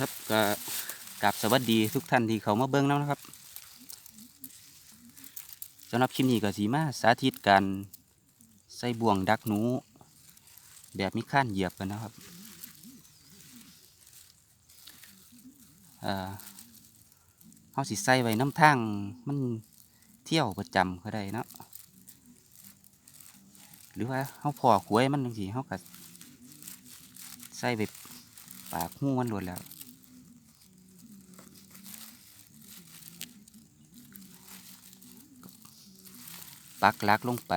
ครับก็กราบสวัสดีทุกท่านที่เขามาเบิ้งแล้วนะครับสำหรับคลิปนี้ก็สีมาสาธิตการใส่บ่วงดักหนู แบบมีข้านเหยียบกันนะครับเขาสิใส่ไว้น้ำทางมันเที่ยวประจำก็ได้เนาะหรือว่าเขาพอขวยมันจังสีเขาก็ใส่ไปปากหูมันโดแล้ว ปักลักลงไป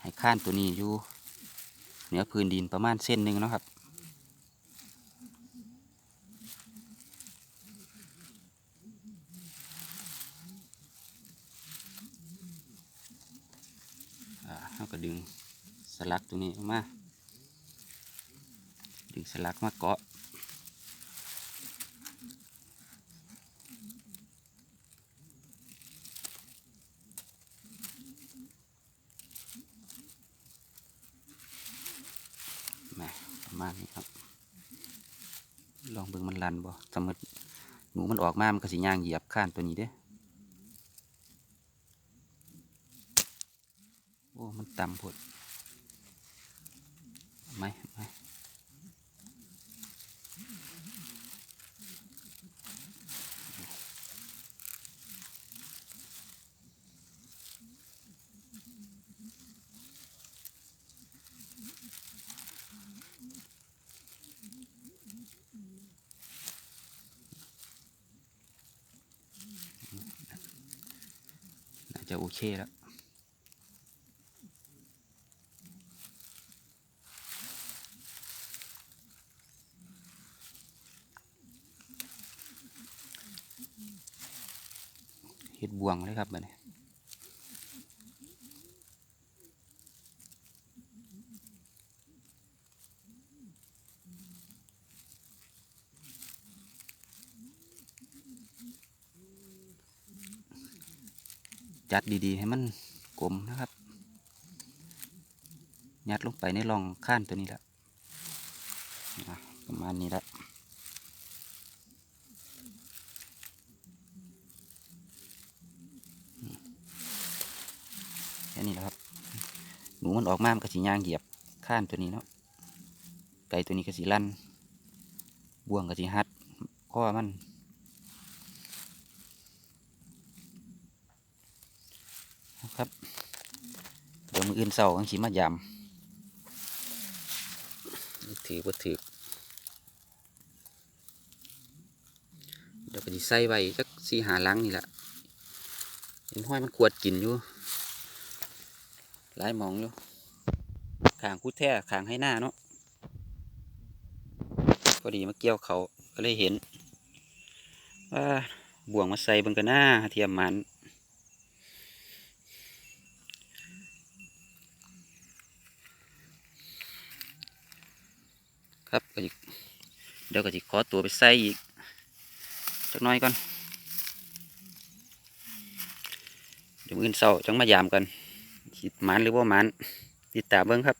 ให้ข้านตัวนี้อยู่เหนือพื้นดินประมาณเส้นหนึ่งนะครับเราก็ดึงสลักตัวนี้ออกมา ดึงสลักมาเกาะ มาประ มาณนี้ครับ ลองเบิ่งมันลันบ่สมมติหนูมันออกมา มันก็สิย่างเหยียบข้านตัวนี้เด้โอ้ มันต่ำพดเอาไหมเอาไหมน่า จะโอเคแล้วเห็ดบวงเลยครับบัดนี้ จัดดีๆ ให้มันกลมนะครับยัดลงไปในร่องข้านตัวนี้แหละประมาณนี้ละแค่นี้แหละครับ หนูมันออกมามันก็สีย่างเหยียบข้านตัวนี้เนาะไก่ตัวนี้ก็สีลั่นบ่วงก็สีฮัดข้อมัน นะครับ เดี๋ยวมืออื่นเศร้ากังสีมายำถือบ่ถือเดี๋ยวก็จะใส่ไว้สักสีหาลังนี่แหละเห็นห้อยมันขวดกินอยู่หลายมองอยู่ขางคุดแท้ขางให้หน้าเนาะพอดีมาเกี่ยวเขาก็เลยเห็นว่าบ่วงมาใส่บังกันหน้าเทียมมัน ครับก็เดี๋ยวก็จะขอตัวไปใส่อีกจักน้อยก่อนเดี๋ยวมื้ออื่นเศร้าจังมายามกันสิหมันหรือว่ามันติดตามเบิ้งครับ